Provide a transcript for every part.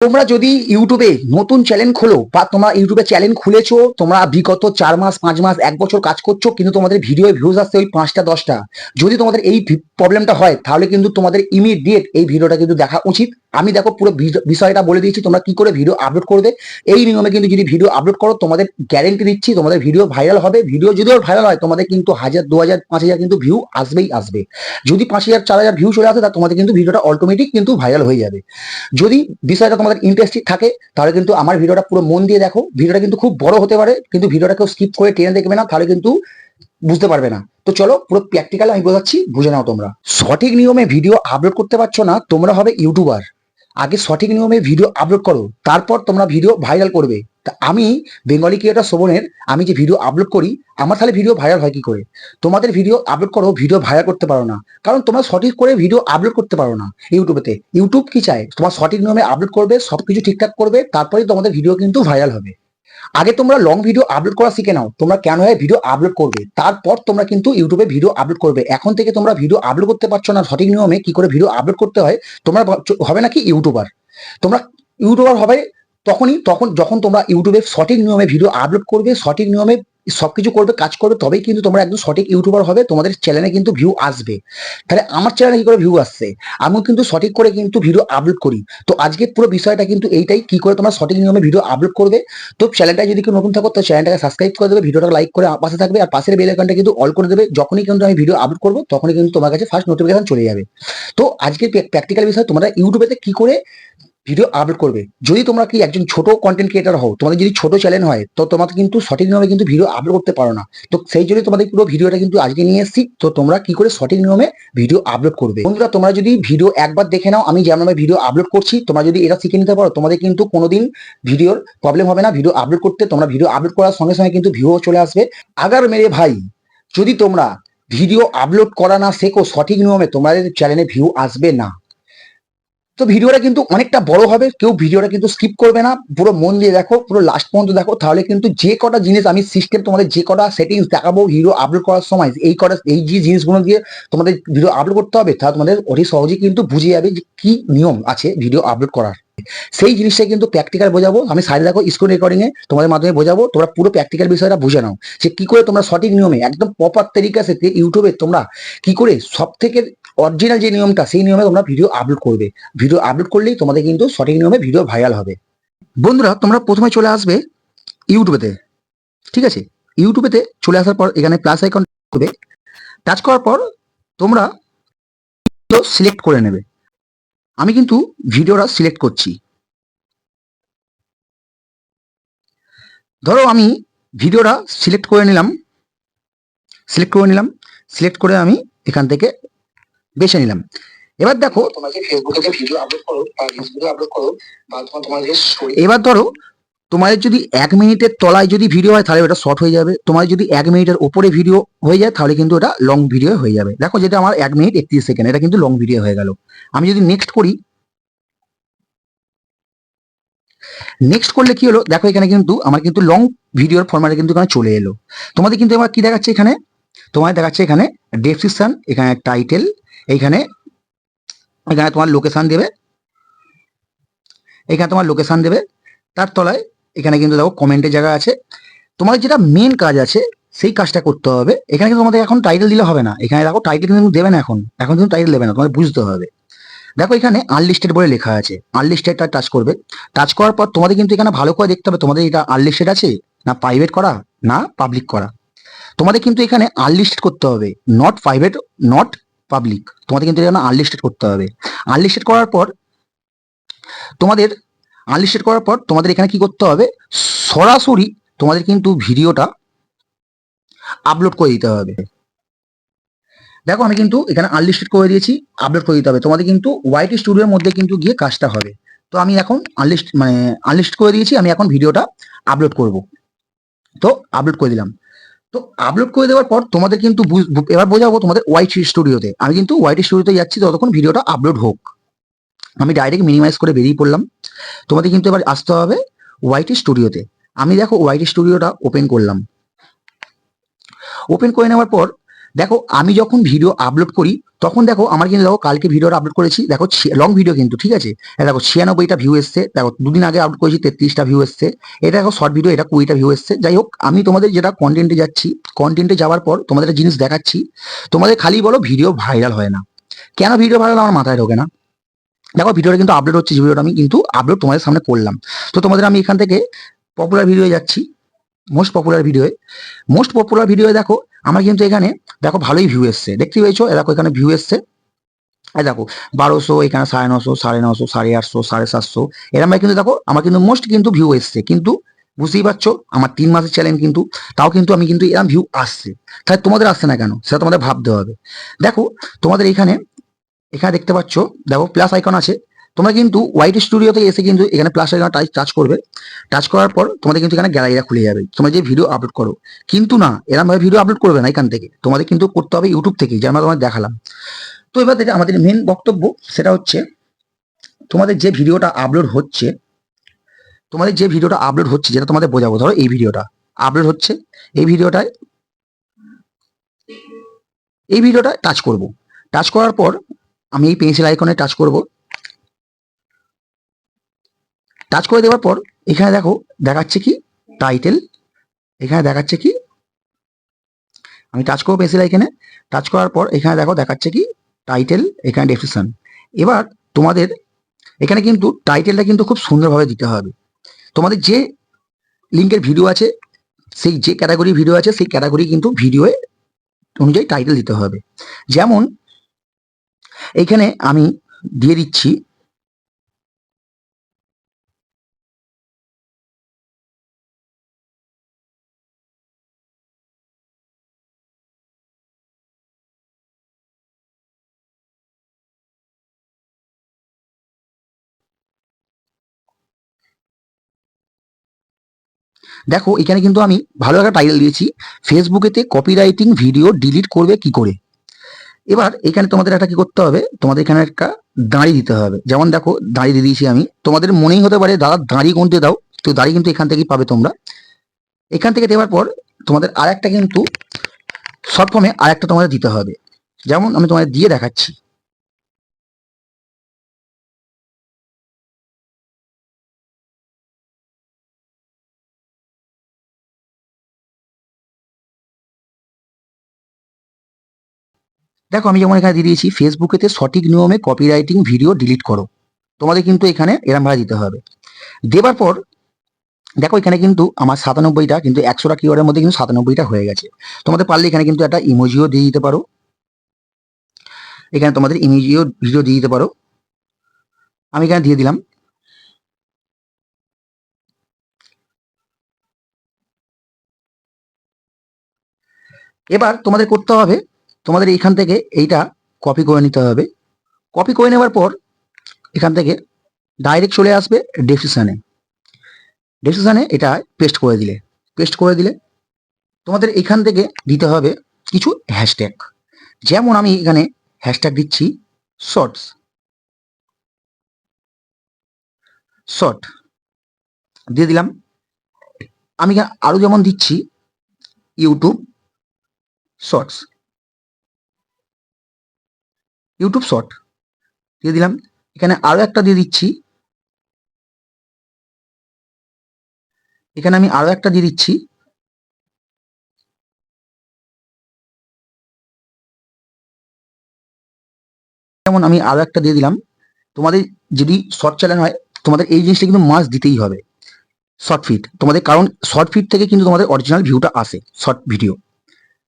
তোমরা যদি ইউটিউবে নতুন চ্যানেল খোলো বা তোমরা ইউটিউবে চ্যানেল খুলেছো, তোমরা বিগত চার মাস, পাঁচ মাস, এক বছর কাজ করছ, কিন্তু তোমাদের ভিডিও ভিউজ আসছে ওই পাঁচটা, দশটা। যদি তোমাদের এই প্রবলেমটা হয়, তাহলে কিন্তু তোমাদের ইমিডিয়েট এই ভিডিওটা কিন্তু দেখা উচিত। আমি দেখো পুরো বিষয়টা বলে দিয়েছি, তোমরা কি করে ভিডিও আপলোড করবে। এই নিয়মে কিন্তু যদি ভিডিও আপলোড করো, তোমাদের গ্যারেন্টি দিচ্ছি, তোমাদের ভিডিও ভাইরাল হবে। ভিডিও যদিও ভাইরাল হয়, তোমাদের কিন্তু হাজার, দু হাজার, পাঁচ হাজার কিন্তু ভিউ আসবেই আসবে। যদি পাঁচ হাজার, চার হাজার ভিউ চলে আসে, তা তোমাদের কিন্তু ভিডিওটা অটোমেটিক কিন্তু ভাইরাল হয়ে যাবে। যদি বিষয়টা তোমাদের ইন্টারেস্টেড থাকে, তাহলে কিন্তু আমার ভিডিওটা পুরো মন দিয়ে দেখো। ভিডিওটা কিন্তু খুব বড় হতে পারে, কিন্তু ভিডিওটা কেউ স্কিপ করে টেনে দেখবে না, তাহলে কিন্তু বুঝতে পারবে না। তো চলো, পুরো প্র্যাকটিক্যাল আমি বোঝাচ্ছি, বুঝে নাও তোমরা। সঠিক নিয়মে ভিডিও আপলোড করতে পারছ না, তোমরা হবে ইউটিউবার আগে সঠিক নিয়মে ভিডিও আপলোড করো, তারপর তোমরা ভিডিও ভাইরাল করবে। তা আমি বেঙ্গলি ক্রিয়েটার শোভনের আমি যে ভিডিও আপলোড করি, আমার তাহলে ভিডিও ভাইরাল হয় কি করে? তোমাদের ভিডিও আপলোড করো ভিডিও ভাইরাল করতে পারো না। কারণ তোমরা সঠিক করে ভিডিও আপলোড করতে পারো না ইউটিউবেতে ইউটিউব কি চায়? তোমার সঠিক নিয়মে আপলোড করবে, সবকিছু ঠিকঠাক করবে তারপরেই তোমাদের ভিডিও কিন্তু ভাইরাল হবে। আগে তোমরা লং ভিডিও আপলোড করা শিখে নাও, তোমরা কেন হয় ভিডিও আপলোড করবে? তারপর তোমরা কিন্তু ইউটিউবে ভিডিও আপলোড করবে। এখন থেকে তোমরা ভিডিও আপলোড করতে পারছ না সঠিক নিয়মে, কি করে ভিডিও আপলোড করতে হয়, তোমরা হবে নাকি ইউটিউবার তোমরা ইউটিউবার হবে তখনই, তখন যখন তোমরা ইউটিউবে সঠিক নিয়মে ভিডিও আপলোড করবে, সঠিক নিয়মে সবকিছু করবে, কাজ করবে, তবেই কিন্তু তোমরা একদম সঠিক ইউটিউবার হবে, তোমাদের চ্যানেলে কিন্তু ভিউ আসবে। তাহলে আমার চ্যানেলে কি করে ভিউ আসছে? আমিও কিন্তু সঠিক করে কিন্তু ভিডিও আপলোড করি। তো আজকে পুরো বিষয়টা কিন্তু এইটাই, কি করে তোমরা সঠিক নিয়মে ভিডিও আপলোড করবে। তো চ্যানেলটা যদি কেউ নতুন থাকো, তো চ্যানেলটাকে সাবস্ক্রাইব করে দেবে ভিডিওটা লাইক করে পাশে থাকবে, আর পাশের বেল কিন্তু অল করে দেবে। যখনই কিন্তু আমি ভিডিও আপলোড করব, তখনই কিন্তু তোমার কাছে ফার্স্ট নোটিফিকেশন চলে যাবে। তো আজকের প্র্যাকটিক্যাল বিষয়, তোমরা ইউটিউবেতে কি করে ভিডিও আপলোড করবে। যদি তোমরা কি একজন ছোট কন্টেন্ট ক্রিয়েটার হও, তোমাদের যদি ছোট চ্যানেল হয়, তো তোমাকে কিন্তু সঠিক নিয়মে কিন্তু ভিডিও আপলোড করতে পারো না। তো সেই জন্য তোমাদের পুরো ভিডিওটা কিন্তু আজকে নিয়ে এসেছি। তো তোমরা কি করে সঠিক নিয়মে ভিডিও আপলোড করবে? বন্ধুরা, তোমরা যদি ভিডিও একবার দেখে নাও, আমি যেমন ভিডিও আপলোড করছি, তোমরা যদি এটা শিখে নিতে পারো, তোমাদের কিন্তু কোনোদিন ভিডিওর প্রবলেম হবে না। ভিডিও আপলোড করতে, তোমরা ভিডিও আপলোড করার সঙ্গে সঙ্গে কিন্তু ভিউ চলে আসবে। আগার মেরে ভাই, যদি তোমরা ভিডিও আপলোড করা না শেখো সঠিক নিয়মে, তোমাদের চ্যানেলে ভিউ আসবে না। তো ভিডিওটা কিন্তু অনেকটা বড় হবে, কেউ ভিডিওটা কিন্তু স্কিপ করবে না, পুরো মন দিয়ে দেখো, পুরো লাস্ট পর্যন্ত দেখো, তাহলে কিন্তু যে কটা জিনিস আমি সিস্টেম তোমাদের যে কটা সেটিংস দেখাবো ভিডিও আপলোড করার সময়, এই কটা, এই যে জিনিসগুলো দিয়ে তোমাদের ভিডিও আপলোড করতে হবে তাহলে তোমাদের অতি সহজেই কিন্তু বুঝে যাবে যে কি নিয়ম আছে ভিডিও আপলোড করার। সেই জিনিসটা কিন্তু প্র্যাকটিক্যাল বোঝাবো, আমি সাইডে দেখো স্ক্রিন রেকর্ডিং এ তোমাদের মাধ্যমে বোঝাবো, তোমরা পুরো প্র্যাকটিক্যাল বিষয়টা বুঝে নাও, যে কি করে তোমরা সঠিক নিয়মে, একদম প্রপার তরিকা সাথে ইউটিউবে তোমরা কি করে সব থেকে অরিজিনাল যে নিয়মটা, সেই নিয়মে তোমরা ভিডিও আপলোড করবে। ভিডিও আপলোড করলেই তোমাদের কিন্তু সঠিক নিয়মে ভিডিও ভাইরাল হবে। বন্ধুরা, তোমরা প্রথমে চলে আসবে ইউটিউবেতে ঠিক আছে? ইউটিউবেতে চলে আসার পর এখানে প্লাস আইকন করবে। টাচ করার পর তোমরা সিলেক্ট করে নেবে। আমি কিন্তু ভিডিওটা সিলেক্ট করছি। ধরো আমি ভিডিওটা সিলেক্ট করে নিলাম। সিলেক্ট করে নিলাম। সিলেক্ট করে আমি এখান থেকে বেছে নিলাম। এবার দেখো তোমরা যে ফেসবুকে যে ভিডিও আপলোড করো বা আপলোড করো বা তোমার তোমার যে এবার ধরো তোমাদের যদি এক মিনিটের তলায় যদি ভিডিও হয় তাহলে ওটা শর্ট হয়ে যাবে। তোমার যদি এক মিনিটের উপরে ভিডিও হয়ে যায় তাহলে কিন্তু ওটা লং ভিডিও হয়ে যাবে। দেখো যেটা আমার এক মিনিট একত্রিশ সেকেন্ড এটা কিন্তু লং ভিডিও হয়ে গেল। আমি যদি নেক্সট করি নেক্সট করলে কি হলো? দেখো এখানে কিন্তু আমার কিন্তু লং ভিডিওর ফরম্যাটে কিন্তু এখানে চলে এলো। তোমাদের কিন্তু এবার কি দেখাচ্ছে এখানে? তোমার দেখাচ্ছে এখানে ডেসক্রিপশন এখানে টাইটেল এইখানে এখানে তোমার লোকেশন দেবে। এখানে তোমার লোকেশন দেবে। তার তলায় এখানে কিন্তু দেখো কমেন্টের জায়গা আছে। তোমার যেটা মেন কাজ আছে, সেই কাজটা করতে হবে। এখানে কিন্তু তোমাদের এখন টাইটেল দিলে হবে না। এখানে দেখো টাইটেল কিন্তু দেবে না এখন। এখন কিন্তু টাইটেল দেবে না তোমাদের বুঝতে হবে। দেখো এখানে আনলিস্টেড বলে লেখা আছে। আনলিস্টেডটা টাচ করবে। টাচ করার পর তোমাদের কিন্তু এখানে ভালো করে দেখতে হবে তোমাদের এটা আনলিস্টেড আছে? না প্রাইভেট করা? না পাবলিক করা? তোমাদের কিন্তু এখানে আনলিস্টেড করতে হবে নট প্রাইভেট নট পাবলিক তোমাদের কিন্তু এখানে আনলিস্টেড করতে হবে। আনলিস্টেড করার পর, তোমাদের আনলিস্টেড করার পর তোমাদের এখানে কি করতে হবে? সরাসরি তোমাদের কিন্তু ভিডিওটা আপলোড করে দিতে হবে। দেখো, আমি কিন্তু এখানে আনলিস্টেড করে দিয়েছি আপলোড করে দিতে হবে। তোমাদের কিন্তু ওয়াইটি স্টুডিওর মধ্যে কিন্তু গিয়ে কাজটা হবে। তো আমি এখন আনলিস্ট মানে আনলিস্ট করে দিয়েছি, আমি এখন ভিডিওটা আপলোড করব। তো আপলোড করে দিলাম। তো আপলোড করে দেওয়ার পর তোমাদের কিন্তু এবার বোঝাবো তোমাদের হোয়াইট স্টুডিওতে আমি কিন্তু হোয়াইট স্টুডিওতে যাচ্ছি ততক্ষণ ভিডিওটা আপলোড হোক। আমি ডাইরেক্ট মিনিমাইজ করে বেরিয়ে পড়লাম। তোমাদের কিন্তু এবার আসতে হবে হোয়াইট স্টুডিওতে আমি দেখো হোয়াইট স্টুডিওটা ওপেন করলাম। ওপেন করে নেওয়ার পর, দেখো আমি যখন ভিডিও আপলোড করি তখন দেখো আমার কিন্তু দেখো কালকে ভিডিওটা আপলোড করেছি, দেখো লং ভিডিও কিন্তু, ঠিক আছে? দেখো ছিয়ানব্বইটা ভিউ এসছে, দেখো দুদিন আগে আপলোড করেছি, তেত্রিশটা ভিউ এসছে। এটা দেখো শর্ট ভিডিও এটা কুড়িটা ভিউ এসছে। যাই হোক, আমি তোমাদের যেটা কন্টেন্টে যাচ্ছি কন্টেন্টে যাওয়ার পর তোমাদের জিনিস দেখাচ্ছি, তোমাদের খালি বলো ভিডিও ভাইরাল হয় না। কেন ভিডিও ভাইরাল আমার মাথায় ঢোকে না। দেখো ভিডিওটা কিন্তু আপলোড হচ্ছে ভিডিওটা আমি কিন্তু আপলোড তোমাদের সামনে করলাম। তো তোমাদের আমি এখান থেকে পপুলার ভিডিও যাচ্ছি most popular video most popular video দেখো আমার কিন্তু এখানে দেখো ভালোই ভিউ এসছে। দেখতে পেয়েছ? দেখো এখানে ভিউ এসছে। এই দেখো, বারোশো, এখানে সাড়ে নশো সাড়ে নশো, সাড়ে আটশো, সাড়ে সাতশো। এরমভাবে কিন্তু দেখো, আমার কিন্তু মোস্ট কিন্তু ভিউ এসছে। কিন্তু বুঝতেই পারছ, আমার তিন মাসের চ্যালেঞ্জ কিন্তু, তাও কিন্তু আমি কিন্তু এরম ভিউ আসছে। তাহলে তোমাদের আসছে না কেন? সেটা তোমাদের ভাবতে হবে। দেখো, তোমাদের এখানে এখানে দেখতে পাচ্ছ, দেখো প্লাস আইকন আছে। তোমরা কিন্তু হোয়াইট স্টুডিওতে এসে কিন্তু এখানে প্লাস আইকন টাচ টাচ করবে। টাচ করার পর তোমাদের কিন্তু এখানে গ্যালারিটা খুলে যাবে। তোমরা যে ভিডিও আপলোড করো। কিন্তু না এরকম ভাবে ভিডিও আপলোড করবে না এখান থেকে। তোমাদের কিন্তু করতে হবে ইউটিউব থেকে যে আমরা তোমাদের দেখালাম। তো এবার যেটা আমাদের মেন বক্তব্য, সেটা হচ্ছে তোমাদের যে ভিডিওটা আপলোড হচ্ছে, তোমাদের যে ভিডিওটা আপলোড হচ্ছে, যেটা তোমাদের বোঝাবো। ধরো এই ভিডিওটা আপলোড হচ্ছে, এই ভিডিওটায় এই ভিডিওটা টাচ করব। টাচ করার পর আমি এই পেন্সিল আইকনে টাচ করব। টাচ করে দেওয়ার পর, এখানে দেখো, দেখাচ্ছে কি টাইটেল এখানে দেখাচ্ছে কি? আমি টাচ করব পেন্সিল এখানে টাচ করার পর, এখানে দেখো, দেখাচ্ছে কি টাইটেল এখানে ডেসক্রিপশন এবার তোমাদের, এখানে কিন্তু টাইটেলটা কিন্তু খুব সুন্দরভাবে দিতে হবে। তোমাদের যে লিঙ্কের ভিডিও আছে, সেই যে ক্যাটাগরি ভিডিও আছে, সেই ক্যাটাগরি কিন্তু ভিডিওয়ে অনুযায়ী টাইটেল দিতে হবে। যেমন এইখানে আমি দিয়ে দিচ্ছি দেখো, এখানে কিন্তু আমি ভালো একটা টাইটেল দিয়েছি ফেসবুকেতে কপিরাইটিং ভিডিও ডিলিট করবে কি করে? এবার এখানে তোমাদের একটা কি করতে হবে? তোমাদের এখানে একটা দাঁড়ি দিতে হবে। যেমন দেখো, দাঁড়ি দিয়ে দিয়েছি আমি। তোমাদের মনেই হতে পারে, দাদা দাঁড়ি গুনতে দাও, তো দাঁড়ি কিন্তু এখান থেকেই পাবে তোমরা। এখান থেকে দেওয়ার পর তোমাদের আর একটা কিন্তু শর্ট ফর্মে আর একটা তোমাদের দিতে হবে। যেমন আমি তোমাদের দিয়ে দেখাচ্ছি। দেখো, আমি যেমন এখানে দিয়ে দিয়েছি ফেসবুকেতে সঠিক নিয়মে কপিরাইটিং ভিডিও ডিলিট করো। তোমাদের কিন্তু এখানে এরম ভাবে দিতে হবে। দেবার পর, দেখো, এখানে কিন্তু আমার সাতানব্বইটা, কিন্তু একশোটা কিওয়ার্ডের মধ্যে কিন্তু সাতানব্বইটা হয়ে গেছে। তোমাদের পারলে এখানে কিন্তু একটা ইমোজিও দিয়ে দিতে পারো। এখানে তোমাদের ইমোজিও ভিডিও দিয়ে দিতে পারো। আমি এখানে দিয়ে দিলাম। এবার তোমাদের করতে হবে তোমাদের এইখান থেকে এইটা কপি করে নিতে হবে। কপি করে নেওয়ার পর এখান থেকে ডাইরেক্ট চলে আসবে ডেসক্রিপশানে ডেসক্রিপশানে এটা পেস্ট করে দিলে। পেস্ট করে দিলে তোমাদের এখান থেকে দিতে হবে কিছু হ্যাশট্যাগ যেমন আমি এখানে হ্যাশট্যাগ দিচ্ছি শর্টস শর্ট দিয়ে দিলাম। আমি এখানে আরও যেমন দিচ্ছি ইউটিউব শর্টস ইউটিউব শর্ট দিয়ে দিলাম। এখানে আরও একটা দিয়ে দিচ্ছি। এখানে আমি আরও একটা দিয়ে দিচ্ছি। যেমন আমি আরও একটা দিয়ে দিলাম। তোমাদের যদি শর্ট চ্যানেল হয়, তোমাদের এই জিনিসটা কিন্তু মাস দিতেই হবে। শর্ট ফিট তোমাদের কারণ শর্ট ফিট থেকে কিন্তু তোমাদের অরিজিনাল ভিউটা আসে শর্ট ভিডিও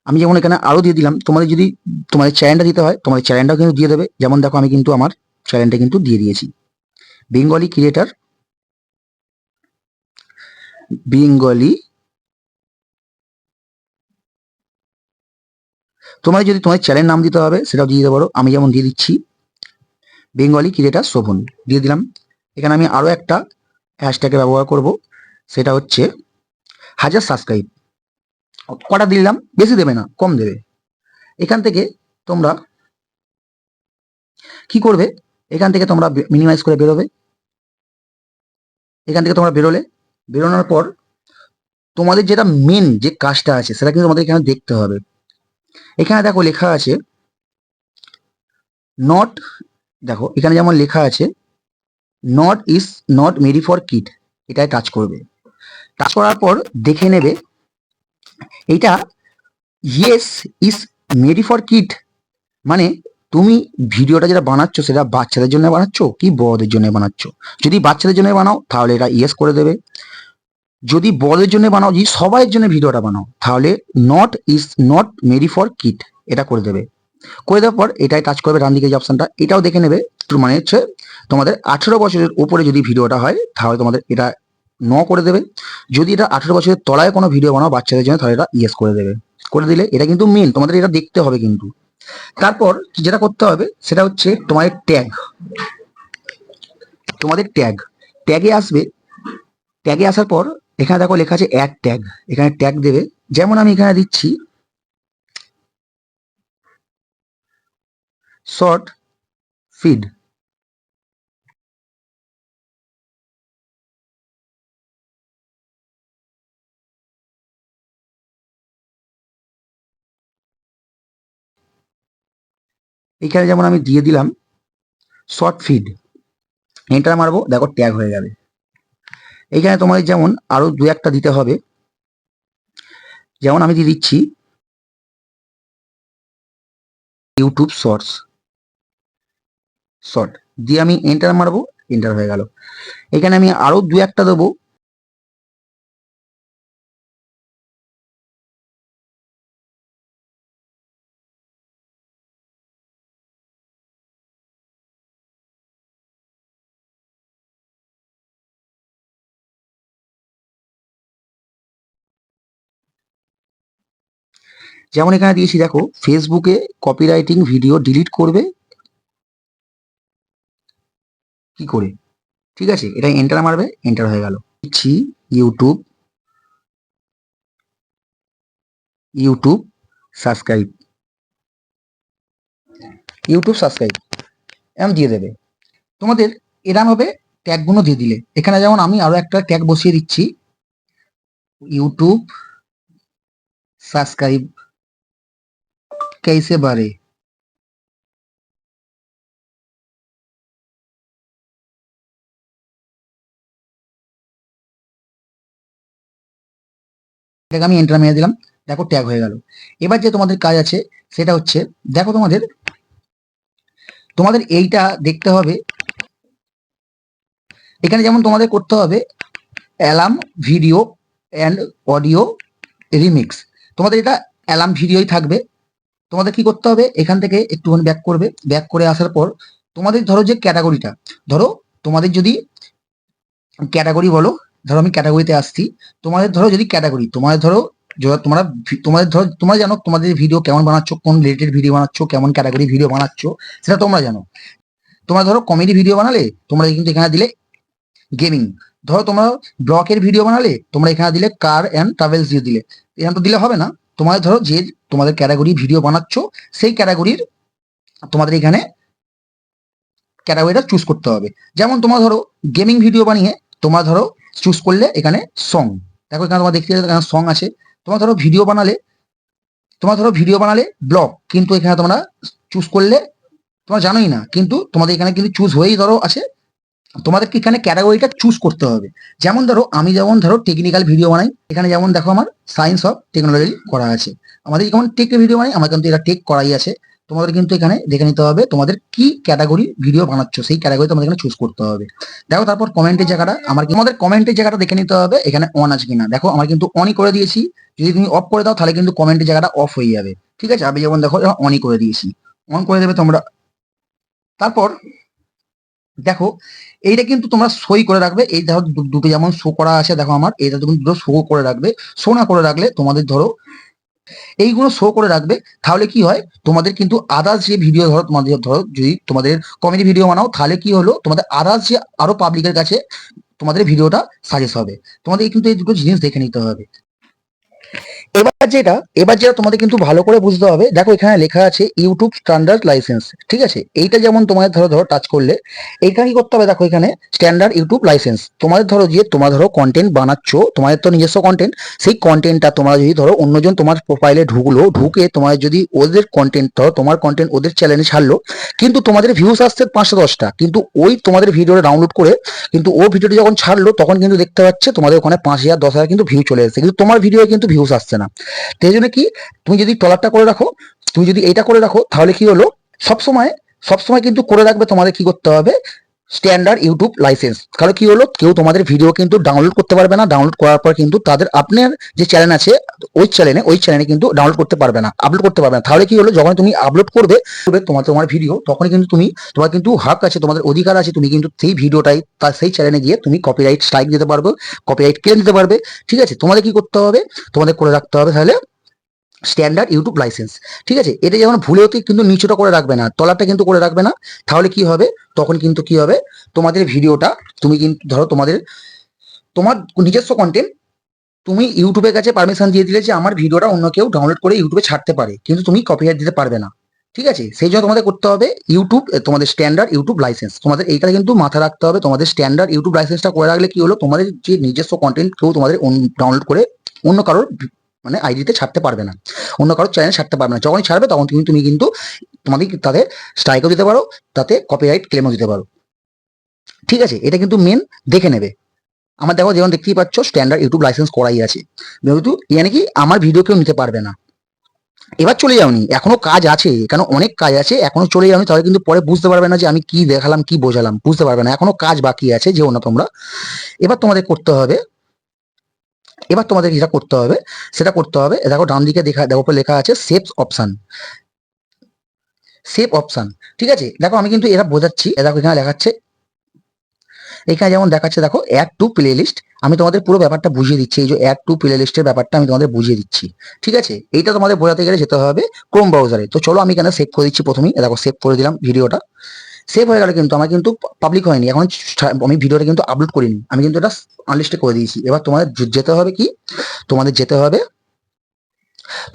আমি যেমন এখানে আরও দিয়ে দিলাম, তোমাদের যদি তোমাদের চ্যানেলটা দিতে হয়, তোমাদের চ্যানেলটাও কিন্তু দিয়ে দেবে। যেমন দেখো, আমি কিন্তু আমার চ্যানেলটা কিন্তু দিয়ে দিয়েছি। বেঙ্গলি ক্রিয়েটার বেঙ্গলি তোমার যদি তোমার চ্যানেল নাম দিতে হবে, সেটাও দিয়ে দিতে পারো। আমি যেমন দিয়ে দিচ্ছি বেঙ্গলি ক্রিয়েটার শোভন দিয়ে দিলাম। এখানে আমি আরও একটা হ্যাশট্যাগে ব্যবহার করব, সেটা হচ্ছে হাজার সাবস্ক্রাইব কটা দিলাম? বেশি দেবে না, কম দেবে। এখান থেকে তোমরা কি করবে? এখান থেকে তোমরা মিনিমাইজ করে বেরোবে। এখান থেকে তোমরা বেরোলে, বেরোনোর পর তোমাদের যেটা মেন যে কাজটা আছে, সেটা কিন্তু তোমাদের এখানে দেখতে হবে। এখানে দেখো লেখা আছে নট দেখো, এখানে যেমন লেখা আছে not is not made for kid এটাই টাচ করবে। টাচ করার পর দেখে নেবে এটা ইয়েস ইস মেডি ফর কিড মানে তুমি ভিডিওটা যেটা বানাচ্ছ সেটা বাচ্চাদের জন্য বানাচ্ছ কি বড়দের জন্য বানাচ্ছ? যদি বাচ্চাদের জন্য বানাও, তাহলে এটা ইয়েস করে দেবে। যদি বড়দের জন্য বানাও, যদি সবাইয়ের জন্য ভিডিওটা বানাও, তাহলে not is not made for kid এটা করে দেবে। করে দেওয়ার পর এটাই টাচ করবে ডান দিকে যে অপশনটা এটাও দেখে নেবে। মানে হচ্ছে তোমাদের আঠেরো বছরের উপরে যদি ভিডিওটা হয়, তাহলে তোমাদের এটা ন করে দেবে। যদি এটা আঠেরো বছরের তলায় কোনো ভিডিও বানাও বাচ্চাদের জন্য, তাহলে এটা ইয়েস করে দেবে। করে দিলে এটা কিন্তু মেন তোমাদের এটা দেখতে হবে কিন্তু। তারপর যেটা করতে হবে, সেটা হচ্ছে তোমাদের ট্যাগ তোমাদের ট্যাগ ট্যাগে আসবে। ট্যাগে আসার পর, এখানে দেখো লেখা আছে অ্যাড ট্যাগ এখানে ট্যাগ দেবে। যেমন আমি এখানে দিচ্ছি শর্ট ফিড এখানে যেমন আমি দিয়ে দিলাম শর্ট ফিড এন্টার মারবো, দেখো ট্যাগ হয়ে যাবে এখানে তোমাদের যেমন আরও দু একটা দিতে হবে। যেমন আমি দিয়ে দিচ্ছি ইউটিউব শর্টস শর্ট দিয়ে আমি এন্টার মারবো এন্টার হয়ে গেল। এখানে আমি আরও দু একটা দেবো। যেমন এখানে দিয়েছি, দেখো ফেসবুকে কপিরাইটিং ভিডিও ডিলিট করবে। কি করে? ঠিক আছে এটা এন্টার মারবে এন্টার হয়ে গেল। দিচ্ছি YouTube YouTube subscribe YouTube subscribe এরম দিয়ে দেবে। তোমাদের এরম হবে ট্যাগগুলো দিয়ে দিলে। এখানে যেমন আমি আরও একটা ট্যাগ বসিয়ে দিচ্ছি। ইউটিউব সাবস্ক্রাইব कैसे बारे এটাকে আমি এন্টার মেরে দিলাম দেখো ট্যাগ হয়ে গেল এবার যে তোমাদের কাজ আছে সেটা হচ্ছে দেখো তোমাদের তোমাদের এইটা দেখতে হবে এখানে যেমন তোমাদের করতে হবে alarm video and audio remix তোমাদের এটা অ্যালার্ম ভিডিওই থাকবে তোমাদের কি করতে হবে? এখান থেকে একটুখানি ব্যাক করবে। ব্যাক করে আসার পর তোমাদের ধরো যে ক্যাটাগরিটা ধরো তোমাদের যদি ক্যাটাগরি বলো, ধরো আমি ক্যাটাগরিতে আসছি, তোমাদের ধরো যদি ক্যাটাগরি তোমাদের ধরো তোমরা তোমাদের ধরো, তোমরা জানো তোমাদের ভিডিও কেমন বানাচ্ছ, কোন রিলেটেড ভিডিও বানাচ্ছ, কেমন ক্যাটাগরি ভিডিও বানাচ্ছ, সেটা তোমরা জানো। তোমরা ধরো কমেডি ভিডিও বানালে, তোমরা কিন্তু এখানে দিলে গেমিং ধরো তোমরা ব্লকের ভিডিও বানালে, তোমরা এখানে দিলে কার অ্যান্ড ট্রাভেলস দিয়ে দিলে। এখানে তো দিলে হবে না। তোমাদের ধরো যে তোমাদের ক্যাটাগরি ভিডিও বানাচ্ছ, সেই ক্যাটাগরির তোমাদের এখানে ক্যাটাগরিটা চুজ করতে হবে। যেমন তোমার ধরো গেমিং ভিডিও বানিয়ে তোমরা ধরো চুজ করলে এখানে সং দেখো এখানে তোমার দেখতে এখানে সং আছে। তোমার ধরো ভিডিও বানালে, তোমার ধরো ভিডিও বানালে ব্লগ কিন্তু এখানে তোমরা চুজ করলে, তোমরা জানোই না, কিন্তু তোমাদের এখানে কিন্তু চুজ হয়েই ধরো আছে। তোমাদেরকে এখানে ক্যাটাগরিটা চুজ করতে হবে। যেমন ধরো, আমি যেমন ধরো টেকনিক্যাল ভিডিও বানাই, এখানে যেমন দেখো আমার সায়েন্স অফ টেকনোলজি করা আছে। আমাদের যেমন টেক ভিডিও বানাই, আমার কিন্তু এটা টেক করাই আছে। তোমাদের কিন্তু এখানে দেখে নিতে হবে তোমাদের কি ক্যাটাগরি ভিডিও বানাচ্ছ, সেই ক্যাটাগরি তোমাদের এখানে চুজ করতে হবে। দেখো তারপর কমেন্টের জায়গাটা, আমার তোমাদের কমেন্টের জায়গাটা দেখে নিতে হবে, এখানে অন আছে কিনা। দেখো, আমার কিন্তু অনই করে দিয়েছি। যদি তুমি অফ করে দাও, তাহলে কিন্তু কমেন্টের জায়গাটা অফ হয়ে যাবে। ঠিক আছে? আমি যেমন দেখো অনই করে দিয়েছি। অন করে দেবে তোমরা। তারপর দেখো, এইটা কিন্তু তোমরা সই করে রাখবে। এই দু- দুটো যেমন শো করা আছে, দেখো আমার, এইটা তুমি দুটো শো করে রাখবে। শো না করে রাখলে তোমাদের ধরো, এইগুলো শো করে রাখবে। তাহলে কি হয়, তোমাদের কিন্তু আদার্স যে ভিডিও ধরো, তোমাদের ধরো যদি তোমাদের কমেডি ভিডিও বানাও, তাহলে কি হলো, তোমাদের আদার্স যে আরও পাবলিকের কাছে তোমাদের ভিডিওটা সাজেস্ট হবে। তোমাদের কিন্তু এই দুটো জিনিস দেখে নিতে হবে। এবার যেটা, এবার যেটা তোমাদের কিন্তু ভালো করে বুঝতে হবে, দেখো এখানে লেখা আছে ইউটিউব স্ট্যান্ডার্ড লাইসেন্স ঠিক আছে? এইটা যেমন তোমাদের ধরো ধরো টাচ করলে এইখানে কি করতে হবে দেখো এখানে স্ট্যান্ডার্ড ইউটিউব লাইসেন্স তোমাদের ধরো যে তোমরা ধরো কন্টেন্ট বানাচ্ছ, তোমাদের তো নিজস্ব কন্টেন্ট সেই কন্টেন্টটা তোমরা যদি ধরো অন্যজন তোমার প্রোফাইলে ঢুকলো, ঢুকে তোমার যদি ওদের কন্টেন্ট ধরো তোমার কন্টেন্ট ওদের চ্যানেলে ছাড়লো, কিন্তু তোমাদের ভিউস আসছে পাঁচশো দশটা, কিন্তু ওই তোমাদের ভিডিওটা ডাউনলোড করে, কিন্তু ও ভিডিওটি যখন ছাড়লো, তখন কিন্তু দেখতে পাচ্ছে তোমাদের ওখানে পাঁচ হাজার, দশ হাজার কিন্তু ভিউ চলে এসেছে, কিন্তু তোমার ভিডিও কিন্তু ভিউস আসছে না। তো এই জন্য কি, তুমি যদি টলারটা করে রাখো, তুমি যদি এইটা করে রাখো, তাহলে কি হলো, সবসময় সবসময় কিন্তু করে রাখবে তোমাদের কি করতে হবে স্ট্যান্ডার্ড ইউটিউব লাইসেন্স কারণ কি হলো? কেউ তোমাদের ভিডিও কিন্তু ডাউনলোড করতে পারবে না। ডাউনলোড করার পর কিন্তু তাদের আপনার যে চ্যানেল আছে, ওই চ্যানেলে ওই চ্যানেলে কিন্তু ডাউনলোড করতে পারবে না আপলোড করতে পারবে না। তাহলে কি হলো? যখন তুমি আপলোড করবে তোমার তোমার ভিডিও তখন কিন্তু তুমি, তোমার কিন্তু হাক আছে, তোমাদের অধিকার আছে, তুমি কিন্তু সেই ভিডিওটাই তার সেই চ্যানেলে গিয়ে তুমি কপিরাইট স্ট্রাইক দিতে পারবে কপিরাইট ক্লেম দিতে পারবে। ঠিক আছে? তোমাদের কি করতে হবে? তোমাদের করে রাখতে হবে তাহলে স্ট্যান্ডার্ড ইউটিউব লাইসেন্স ঠিক আছে? এটা যেমন ভুলেও কি কিন্তু নিচুটা করে রাখবে না, তলাটা কিন্তু করে রাখবে না, তাহলে কি হবে? তখন কিন্তু কি হবে? তোমাদের ভিডিওটা, তুমি কিন্তু ধরো তোমাদের, তোমার নিজস্ব কন্টেন্ট তুমি ইউটিউবের কাছে পারমিশন দিয়ে দিলে যে আমার ভিডিওটা অন্য কেউ ডাউনলোড করে ইউটিউবে ছাড়তে পারে, কিন্তু তুমি কপিরাইট দিতে পারবে না, ঠিক আছে? সেই জন্য তোমাদের করতে হবে ইউটিউব তোমাদের স্ট্যান্ডার্ড ইউটিউব লাইসেন্স তোমাদের এইটা কিন্তু মাথায় রাখতে হবে, তোমাদের স্ট্যান্ডার্ড ইউটিউব লাইসেন্সটা করে রাখলে কি হলো? তোমাদের যে নিজস্ব কন্টেন্ট কেউ তোমাদের ডাউনলোড করে অন্য কারোর মানে আইডিতে ছাড়তে পারবে না। অন্য কারোর চ্যানেল ছাড়তে পারবে না। যখনই ছাড়বে, তখন তুমি তুমি কিন্তু তোমাদের তাদের স্ট্রাইকও দিতে পারো, তাতে কপিরাইট ক্লেমও দিতে পারো। ঠিক আছে? এটা কিন্তু মেন দেখে নেবে। আমার দেখো, যেমন দেখতেই পাচ্ছ স্ট্যান্ডার্ড ইউটিউব লাইসেন্স করাই আছে। যেহেতু ইয়ানি কি আমার ভিডিও কেউ নিতে পারবে না। এবার চলে যাওনি। এখনও কাজ আছে। কেন অনেক কাজ আছে। এখনও চলে যাওনি। তাহলে কিন্তু পরে বুঝতে পারবে না যে আমি কি দেখালাম, কি বোঝালাম। বুঝতে পারবে না। এখনও কাজ বাকি আছে, যেও না তোমরা। এবার তোমাদের করতে হবে এবার তোমাদের যেটা করতে হবে, সেটা করতে হবে, দেখো ডান দিকে দেখা, দেখো লেখা আছে সেভ অপশান সেভ অপশান ঠিক আছে? দেখো আমি কিন্তু এরা বোঝাচ্ছি দেখো এখানে দেখাচ্ছে। এখানে যেমন দেখাচ্ছে, দেখো অ্যাড টু প্লে লিস্ট আমি তোমাদের পুরো ব্যাপারটা বুঝিয়ে দিচ্ছি, এই যে অ্যাড টু প্লে লিস্টের ব্যাপারটা আমি তোমাদের বুঝিয়ে দিচ্ছি, ঠিক আছে? এইটা তোমাদের বোঝাতে গেলে যেতে হবে ক্রোম ব্রাউজারে তো চলো আমি এখানে সেভ করে দিচ্ছি প্রথমেই দেখো সেভ করে দিলাম ভিডিওটা সেভ হয়ে গেল কিন্তু, আমার কিন্তু পাবলিক হয়নি। এখন আমি ভিডিওটা কিন্তু আপলোড করিনি। আমি কিন্তু এটা আনলিস্টে করে দিয়েছি। এবার তোমাদের যেতে হবে কি? তোমাদের যেতে হবে,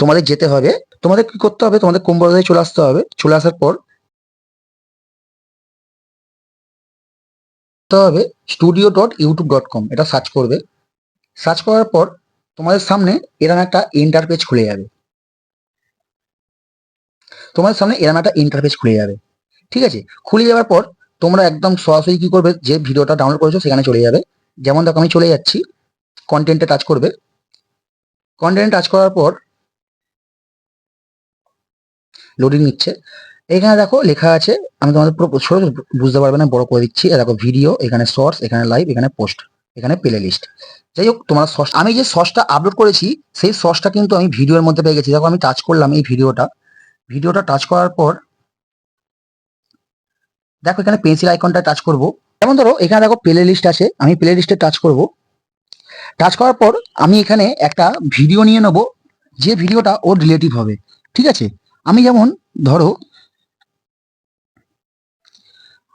তোমাদের যেতে হবে, তোমাদের কি করতে হবে? তোমাদের ব্রাউজারে চলে আসতে হবে? চলে আসার পর হবে studio dot YouTube dot com এটা সার্চ করবে। সার্চ করার পর তোমাদের সামনে এরকম একটা ইন্টারপেজ খুলে যাবে। তোমাদের সামনে এরকম একটা ইন্টারপেজ খুলে যাবে। ঠিক আছে? খুলে যাওয়ার পর তোমরা একদম সরাসরি কি করবে? যে ভিডিওটা ডাউনলোড করেছ সেখানে চলে যাবে। যেমন দেখো, আমি চলে যাচ্ছি। কন্টেন্টে টাচ করবে। কন্টেন্ট টাচ করার পর লোডিং নিচ্ছে। এখানে দেখো লেখা আছে, আমি তোমাদের পুরো ছোট বুঝতে পারবে না, বড় করে দিচ্ছি। দেখো ভিডিও এখানে শর্টস এখানে লাইভ এখানে পোস্ট এখানে প্লে লিস্ট যাই হোক, তোমার সস আমি যে সসটা আপলোড করেছি, সেই সসটা কিন্তু আমি ভিডিওর মধ্যে পেয়ে গেছি। দেখো, আমি টাচ করলাম এই ভিডিওটা ভিডিওটা টাচ করার পর দেখো এখানে পেন্সিল আইকনটা টাচ করব। যেমন ধরো, এখানে দেখো প্লে লিস্ট আছে, আমি প্লে লিস্টে টাচ করব। টাচ করার পর আমি এখানে একটা ভিডিও নিয়ে নেব, যে ভিডিওটা ওর রিলেটিভ হবে, ঠিক আছে? আমি যেমন ধরো,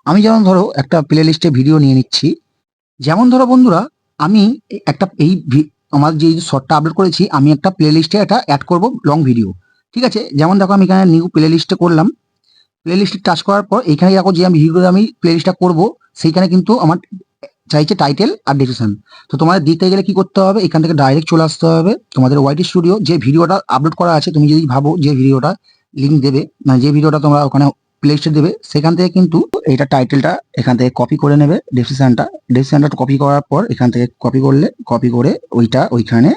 আমি যেমন ধরো একটা প্লে লিস্টে ভিডিও নিয়ে নিচ্ছি, যেমন ধরো বন্ধুরা, আমি একটা এই আমার যে শর্টটা আপলোড করেছি, আমি একটা প্লে লিস্টে এটা অ্যাড করব লং ভিডিও ঠিক আছে? যেমন দেখো আমি এখানে নিউ প্লে লিস্টে করলাম প্লে লিস্টে টাচ করার পর এখানে দেখো যে আমি ভিডিও আমি প্লে লিস্টটা করব, সেইখানে কিন্তু আমার চাইছে টাইটেল আর ডিসক্রিপশন তো তোমাদের দিতে গেলে কি করতে হবে? এখান থেকে ডাইরেক্ট চলে আসতে হবে তোমাদের ওয়াইটি স্টুডিও যে ভিডিওটা আপলোড করা আছে, তুমি যদি ভাবো যে ভিডিওটা লিঙ্ক দেবে মানে যে ভিডিওটা তোমরা ওখানে প্লে লিস্টে দেবে, সেখান থেকে কিন্তু এটা টাইটেলটা এখান থেকে কপি করে নেবে ডেসক্রিপশনটা ডেসক্রিপশনটা কপি করার পর এখান থেকে কপি করলে কপি করে ওইটা ওইখানে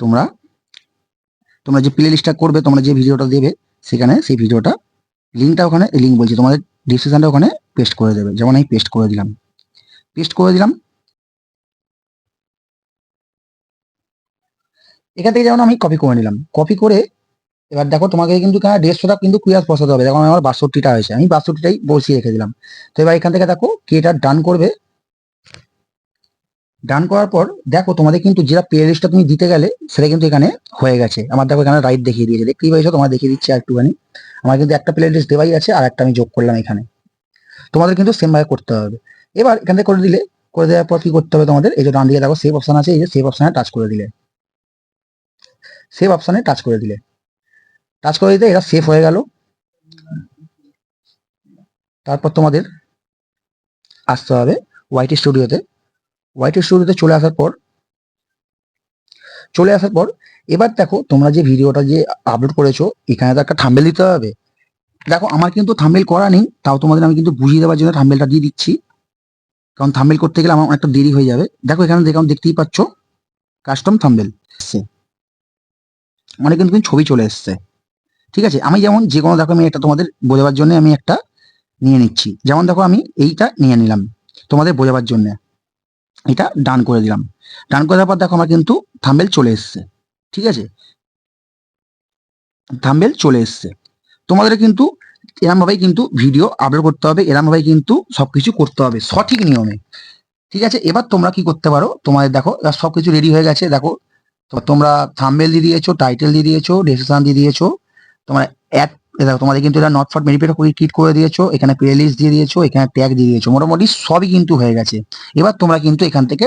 তোমরা তোমরা যে প্লে লিস্টটা করবে, তোমরা যে ভিডিওটা দেবে, সেখানে সেই ভিডিওটা লিঙ্কটা ওখানে লিঙ্ক বলছি, তোমাদের ডিসক্রিপশনটা ওখানে পেস্ট করে দেবে। যেমন আমি পেস্ট করে দিলাম। পেস্ট করে দিলাম। এখান থেকে যেমন আমি কপি করে নিলাম। কপি করে, এবার দেখো তোমাকে কিন্তু দেড়শোটা কিন্তু কুইয়াস বসাতে হবে। দেখো আমার বাষট্টিটা হয়েছে। আমি বাষট্টিটাই বসিয়ে রেখে দিলাম। তো এবার এখান থেকে দেখো কি এটা ডান করবে ডান করার পর, দেখো তোমাদের কিন্তু যেটা প্লে লিস্টটা তুমি দিতে গেলে, সেটা কিন্তু এখানে হয়ে গেছে। আমার দেখো এখানে রাইট দেখিয়ে দিয়েছে। দেখতেই পাইছো তোমার দেখিয়ে দিচ্ছি একটুখানি আমার কিন্তু একটা প্লে লিস্ট দেওয়াই আছে, আর একটা আমি যোগ করলাম এখানে। তোমাদের কিন্তু সেম ভাবে করতে হবে। এবার এখান থেকে করে দিলে, করে দেওয়ার পর কি করতে হবে তোমাদের? এই যে ডান দিকে দেখো সেভ অপশান আছে, এই যে সেভ অপশানে টাচ করে দিলে। সেভ অপশানে টাচ করে দিলে। টাচ করে দিতে এটা সেভ হয়ে গেল। তারপর তোমাদের আসতে হবে ওয়াইটি স্টুডিওতে ওয়াইটি স্টুডিওতে চলে আসার পর চলে আসার পর এবার দেখো তোমরা যে ভিডিওটা যে আপলোড করেছ এখানে তো একটা থাম্বেল দিতে হবে। দেখো আমার কিন্তু থাম্বেল করা নেই তাও তোমাদের আমি কিন্তু বুঝিয়ে দেওয়ার জন্য থাম্বেলটা দিয়ে দিচ্ছি। কারণ থাম্বেল করতে গেলে আমার অনেকটা দেরি হয়ে যাবে। দেখো এখানে দেখো দেখতেই পাচ্ছ কাস্টম থাম্বেল মানে কিন্তু ছবি চলে এসছে। ঠিক আছে আমি যেমন যে কোনো দেখো আমি এটা তোমাদের বোঝাবার জন্য আমি একটা নিয়ে নিচ্ছি। যেমন দেখো আমি এইটা নিয়ে নিলাম তোমাদের বোঝাবার জন্য। এটা ডান করে দিলাম। ডান করে দেওয়ার পর দেখো আমার কিন্তু থাম্বেল চলে এসছে। ঠিক আছে? থাম্বেল চলে এসছে। তোমাদের কিন্তু এরমভাবেই কিন্তু ভিডিও আপলোড করতে হবে, এরমভাবেই কিন্তু সবকিছু করতে হবে সঠিক নিয়মে। ঠিক আছে? এবার তোমরা কি করতে পারো? তোমাদের দেখো, এবার সবকিছু রেডি হয়ে গেছে, দেখো। তোমরা থাম্বেল দিয়ে দিয়েছ টাইটেল দিয়ে দিয়েছ ডেসক্রিপশন দিয়ে দিয়েছ। তোমরা অ্যাড দেখো, তোমাদের কিন্তু এটা নট ফর মেরিপেট কিট করে দিয়েছ, এখানে প্লে লিস্ট দিয়ে দিয়েছ, এখানে ট্যাগ দিয়ে দিয়েছ, মোটামুটি সবই কিন্তু হয়ে গেছে। এবার তোমরা কিন্তু এখান থেকে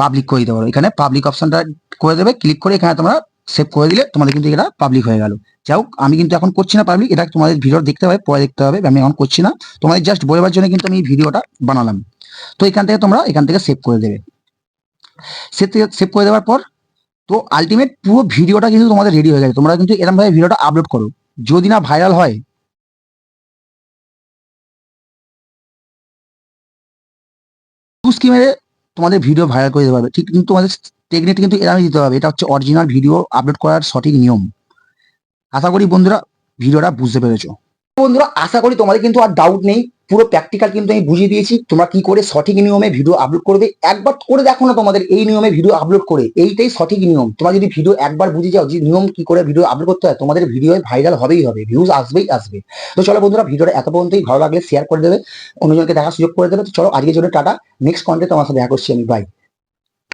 পাবলিক করে দিতে পারো। এখানে পাবলিক অপশনটা করে দেবে ক্লিক করে এখানে তোমরা সেভ করে দিলে তোমাদের কিন্তু এটা পাবলিক হয়ে গেল। যাই হোক, আমি কিন্তু এখন করছি না পাবলিক এটা তোমাদের ভিডিও দেখতে হবে, পরে দেখতে হবে, আমি এখন করছি না। তোমাদের জাস্ট বোঝাবার জন্য কিন্তু আমি ভিডিওটা বানালাম। তো এখান থেকে তোমরা এখান থেকে সেভ করে দেবে। সেভ করে দেওয়ার পর, তো আলটিমেট পুরো ভিডিওটা কিন্তু তোমাদের রেডি হয়ে গেছে। তোমরা কিন্তু এরকম ভাবে ভিডিওটা আপলোড করো। যদি না ভাইরাল হয় স্কিমে তোমাদের ভিডিও ভাইরাল করে দিতে পারবে। ঠিক, কিন্তু তোমাদের টেকনিক কিন্তু এরকমই দিতে হবে। এটা হচ্ছে অরিজিনাল ভিডিও আপলোড করার সঠিক নিয়ম। আশা করি বন্ধুরা ভিডিওটা বুঝতে পেরেছ। বন্ধুরা, আশা করি তোমাদের কিন্তু আর ডাউট নেই। পুরো প্র্যাকটিক্যাল কিন্তু আমি বুঝিয়ে দিয়েছি। তোমরা কি করে সঠিক নিয়মে ভিডিও আপলোড করবে? একবার করে দেখো না তোমাদের এই নিয়মে ভিডিও আপলোড করে। এইটাই সঠিক নিয়ম। তোমরা যদি ভিডিও একবার বুঝে যাও যে নিয়ম কি করে ভিডিও আপলোড করতে হয়, তোমাদের ভিডিও ভাইরাল হবেই হবে ভিউজ আসবেই আসবে। তো চলো বন্ধুরা, ভিডিওটা এত পর্যন্তই। ভালো লাগলে শেয়ার করে দেবে, অন্যজনকে দেখার সুযোগ করে দেবে। তো চলো, আজকের জন্য টাটা। নেক্সট কন্টেন্ট তোমার সাথে দেখা করছি আমি। বাই